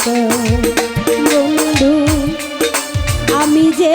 বন্ধু আমি যে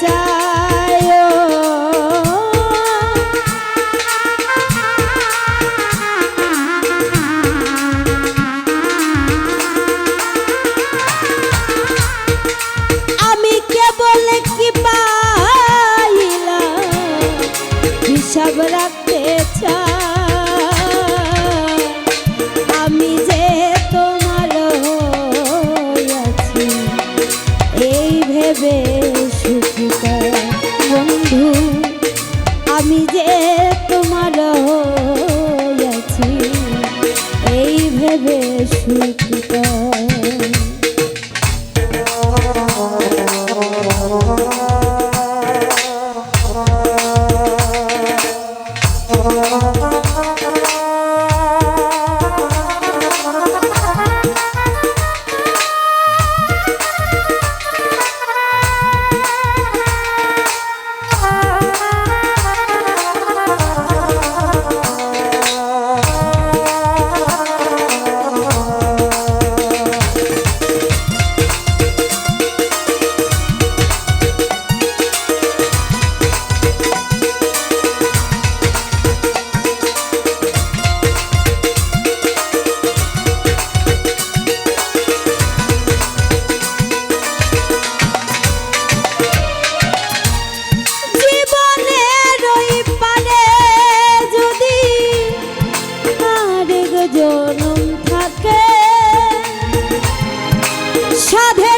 marcha. Oh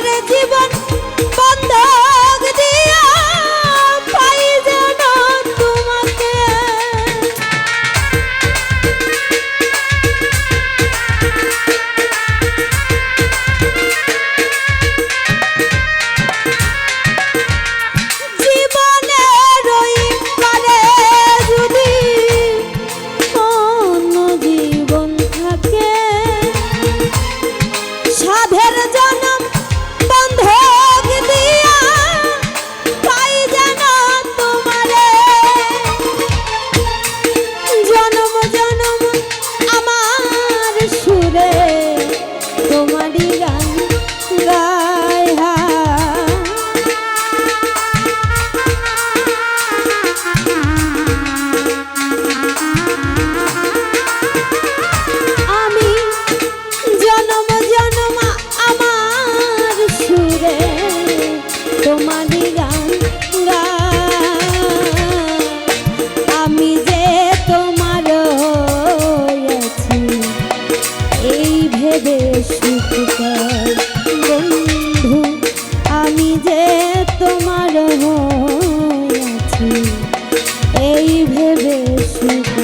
জীবন বন্ধ। এই ভেবে সুখ